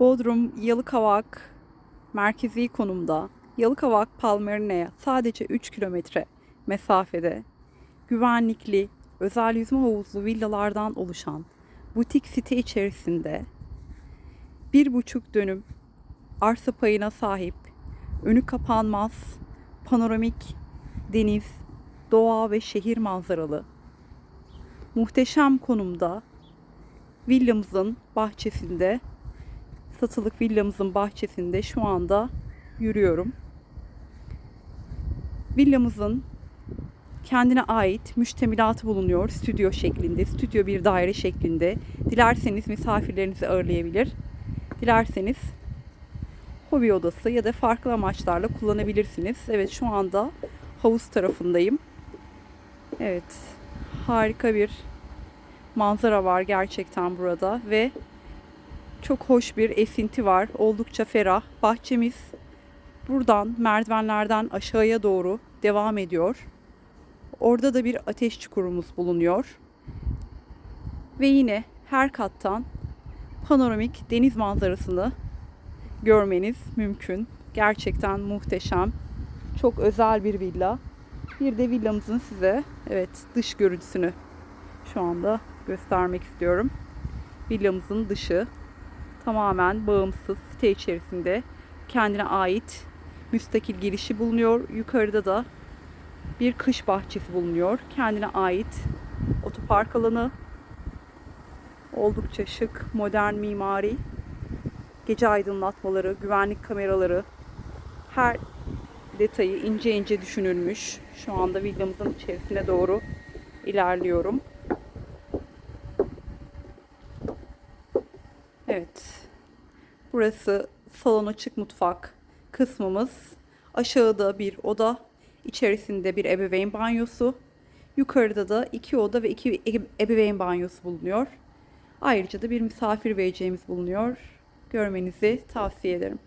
Bodrum Yalıkavak merkezi konumda. Yalıkavak Palmerine'ye sadece 3 kilometre mesafede. Güvenlikli özel yüzme havuzlu villalardan oluşan butik site içerisinde bir buçuk dönüm arsa payına sahip önü kapanmaz panoramik deniz, doğa ve şehir manzaralı. Muhteşem konumda villamızın bahçesinde satılık villamızın bahçesinde şu anda yürüyorum. Villamızın kendine ait müştemilatı bulunuyor. Stüdyo şeklinde, stüdyo bir daire şeklinde. Dilerseniz misafirlerinizi ağırlayabilir. Dilerseniz hobi odası ya da farklı amaçlarla kullanabilirsiniz. Evet şu anda havuz tarafındayım. Evet harika bir manzara var gerçekten burada ve çok hoş bir esinti var. Oldukça ferah. Bahçemiz buradan merdivenlerden aşağıya doğru devam ediyor. Orada da bir ateş çukurumuz bulunuyor. Ve yine her kattan panoramik deniz manzarasını görmeniz mümkün. Gerçekten muhteşem. Çok özel bir villa. Bir de villamızın size evet dış görüntüsünü şu anda göstermek istiyorum. Villamızın dışı tamamen bağımsız site içerisinde kendine ait müstakil girişi bulunuyor. Yukarıda da bir kış bahçesi bulunuyor. Kendine ait otopark alanı. Oldukça şık, modern mimari. Gece aydınlatmaları, güvenlik kameraları, her detayı ince ince düşünülmüş. Şu anda villamızın içerisine doğru ilerliyorum. Evet. Burası salon açık mutfak kısmımız. Aşağıda bir oda, içerisinde bir ebeveyn banyosu. Yukarıda da iki oda ve iki ebe- ebeveyn banyosu bulunuyor. Ayrıca da bir misafir vereceğimiz bulunuyor. Görmenizi tavsiye ederim.